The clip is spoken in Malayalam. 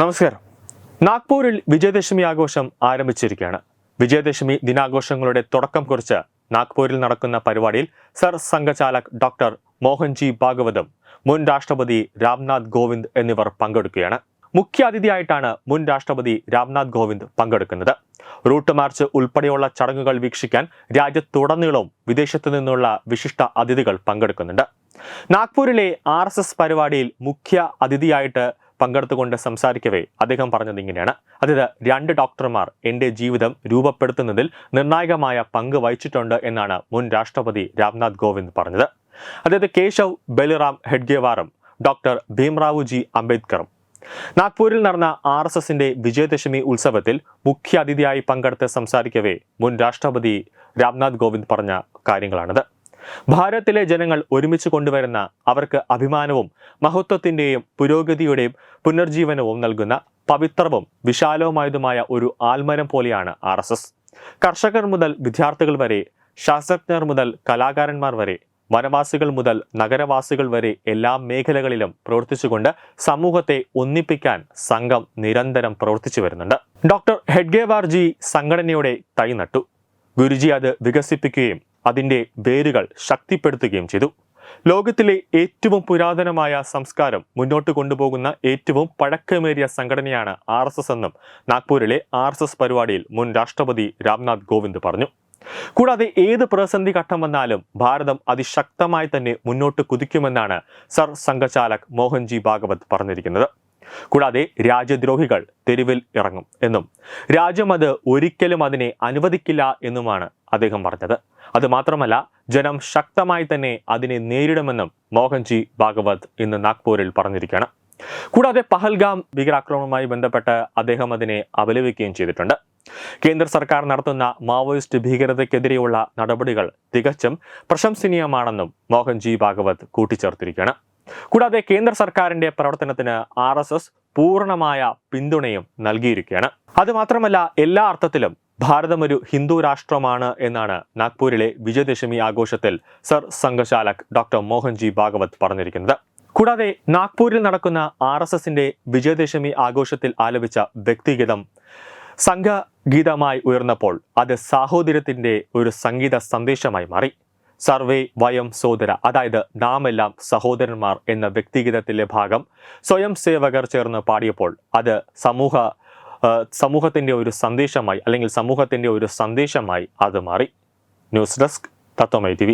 നമസ്കാരം. നാഗ്പൂരിൽ വിജയദശമി ആഘോഷം ആരംഭിച്ചിരിക്കുകയാണ്. വിജയദശമി ദിനാഘോഷങ്ങളുടെ തുടക്കം കുറിച്ച് നാഗ്പൂരിൽ നടക്കുന്ന പരിപാടിയിൽ സർ സംഘചാലക് ഡോക്ടർ മോഹൻജി ഭാഗവതം മുൻ രാഷ്ട്രപതി രാംനാഥ് കോവിന്ദ് എന്നിവർ പങ്കെടുക്കുകയാണ്. മുഖ്യാതിഥിയായിട്ടാണ് മുൻ രാഷ്ട്രപതി രാംനാഥ് കോവിന്ദ് പങ്കെടുക്കുന്നത്. റൂട്ട് മാർച്ച് ഉൾപ്പെടെയുള്ള ചടങ്ങുകൾ വീക്ഷിക്കാൻ രാജ്യത്തുടനീളവും വിദേശത്തു നിന്നുള്ള വിശിഷ്ട അതിഥികൾ പങ്കെടുക്കുന്നുണ്ട്. നാഗ്പൂരിലെ ആർ പരിപാടിയിൽ മുഖ്യ അതിഥിയായിട്ട് പങ്കെടുത്തുകൊണ്ട് സംസാരിക്കവേ. അദ്ദേഹം പറഞ്ഞത് ഇങ്ങനെയാണ്. അതായത് രണ്ട് ഡോക്ടർമാർ എന്റെ ജീവിതം രൂപപ്പെടുത്തുന്നതിൽ നിർണായകമായ പങ്ക് വഹിച്ചിട്ടുണ്ട് എന്നാണ് മുൻ രാഷ്ട്രപതി രാംനാഥ് കോവിന്ദ് പറഞ്ഞത്. അതായത് കേശവ് ബലിറാം ഹെഡ്ഗേവാറും ഡോക്ടർ ഭീംറാവുജി അംബേദ്കറും. നാഗ്പൂരിൽ നടന്ന ആർ എസ് എസിന്റെ വിജയദശമി ഉത്സവത്തിൽ മുഖ്യ അതിഥിയായി പങ്കെടുത്ത് സംസാരിക്കവേ മുൻ രാഷ്ട്രപതി രാംനാഥ് കോവിന്ദ് പറഞ്ഞ കാര്യങ്ങളാണിത്. ഭാരതത്തിലെ ജനങ്ങൾ ഒരുമിച്ച് കൊണ്ടുവരുന്ന അവർക്ക് അഭിമാനവും മഹത്വത്തിന്റെയും പുരോഗതിയുടെയും പുനർജീവനവും നൽകുന്ന പവിത്രവും വിശാലവുമായതുമായ ഒരു ആൽമരം പോലെയാണ് ആർ എസ് എസ്. കർഷകർ മുതൽ വിദ്യാർത്ഥികൾ വരെ ശാസ്ത്രജ്ഞർ മുതൽ കലാകാരന്മാർ വരെ വനവാസികൾ മുതൽ നഗരവാസികൾ വരെ എല്ലാ മേഖലകളിലും പ്രവർത്തിച്ചുകൊണ്ട് സമൂഹത്തെ ഒന്നിപ്പിക്കാൻ സംഘം നിരന്തരം പ്രവർത്തിച്ചു വരുന്നുണ്ട്. ഡോക്ടർ ഹെഡ്ഗേവാർജി സംഘടനയുടെ തൈ നട്ടു. ഗുരുജി അത് വികസിപ്പിക്കുകയും അതിന്റെ വേരുകൾ ശക്തിപ്പെടുത്തുകയും ചെയ്തു. ലോകത്തിലെ ഏറ്റവും പുരാതനമായ സംസ്കാരം മുന്നോട്ട് കൊണ്ടുപോകുന്ന ഏറ്റവും പഴക്കമേറിയ സംഘടനയാണ് ആർ എസ് എസ് എന്നും നാഗ്പൂരിലെ ആർ എസ് എസ് പരിപാടിയിൽ മുൻ രാഷ്ട്രപതി രാംനാഥ് കോവിന്ദ് പറഞ്ഞു. കൂടാതെ ഏത് പ്രതിസന്ധി ഘട്ടം വന്നാലും ഭാരതം അതിശക്തമായി തന്നെ മുന്നോട്ട് കുതിക്കുമെന്നാണ് സർ സംഘചാലക് മോഹൻജി ഭാഗവത് പറഞ്ഞിരിക്കുന്നത്. കൂടാതെ രാജ്യദ്രോഹികൾ തെരുവിൽ ഇറങ്ങും എന്നും. രാജ്യം അത് ഒരിക്കലും അതിനെ അനുവദിക്കില്ല എന്നുമാണ് അദ്ദേഹം പറഞ്ഞത്. അതുമാത്രമല്ല ജനം ശക്തമായി തന്നെ അതിനെ നേരിടുമെന്നും മോഹൻജി ഭാഗവത് ഇന്ന് നാഗ്പൂരിൽ പറഞ്ഞിരിക്കുകയാണ്. കൂടാതെ പഹൽഗാം ഭീകരാക്രമണവുമായി ബന്ധപ്പെട്ട് അദ്ദേഹം അതിനെ അപലപിക്കുകയും ചെയ്തിട്ടുണ്ട്. കേന്ദ്ര സർക്കാർ നടത്തുന്ന മാവോയിസ്റ്റ് ഭീകരതയ്ക്കെതിരെയുള്ള നടപടികൾ തികച്ചും പ്രശംസനീയമാണെന്നും മോഹൻജി ഭാഗവത് കൂട്ടിച്ചേർത്തിരിക്കുകയാണ്. കൂടാതെ കേന്ദ്ര സർക്കാരിന്റെ പ്രവർത്തനത്തിന് ആർ എസ് എസ് പൂർണമായ പിന്തുണയും നൽകിയിരിക്കുകയാണ്. അത് മാത്രമല്ല എല്ലാ അർത്ഥത്തിലും ഭാരതം ഒരു ഹിന്ദു രാഷ്ട്രമാണ് എന്നാണ് നാഗ്പൂരിലെ വിജയദശമി ആഘോഷത്തിൽ സർ സംഘചാലക് ഡോക്ടർ മോഹൻജി ഭാഗവത് പറഞ്ഞിരിക്കുന്നത്. കൂടാതെ നാഗ്പൂരിൽ നടക്കുന്ന ആർ എസ് എസിന്റെ വിജയദശമി ആഘോഷത്തിൽ ആലപിച്ച വ്യക്തിഗീതം സംഘഗീതമായി ഉയർന്നപ്പോൾ അത് സാഹോദര്യത്തിന്റെ ഒരു സംഗീത സന്ദേശമായി മാറി. സർവേ വയം സോദര അതായത് നാമെല്ലാം സഹോദരന്മാർ എന്ന വ്യക്തിഗതത്തിലെ ഭാഗം സ്വയം സേവകർ ചേർന്ന് പാടിയപ്പോൾ അത് സമൂഹ സമൂഹത്തിന്റെ ഒരു സന്ദേശമായി അല്ലെങ്കിൽ സമൂഹത്തിന്റെ ഒരു സന്ദേശമായി അത് മാറി. ന്യൂസ് ഡെസ്ക് തത്വമൈ ടി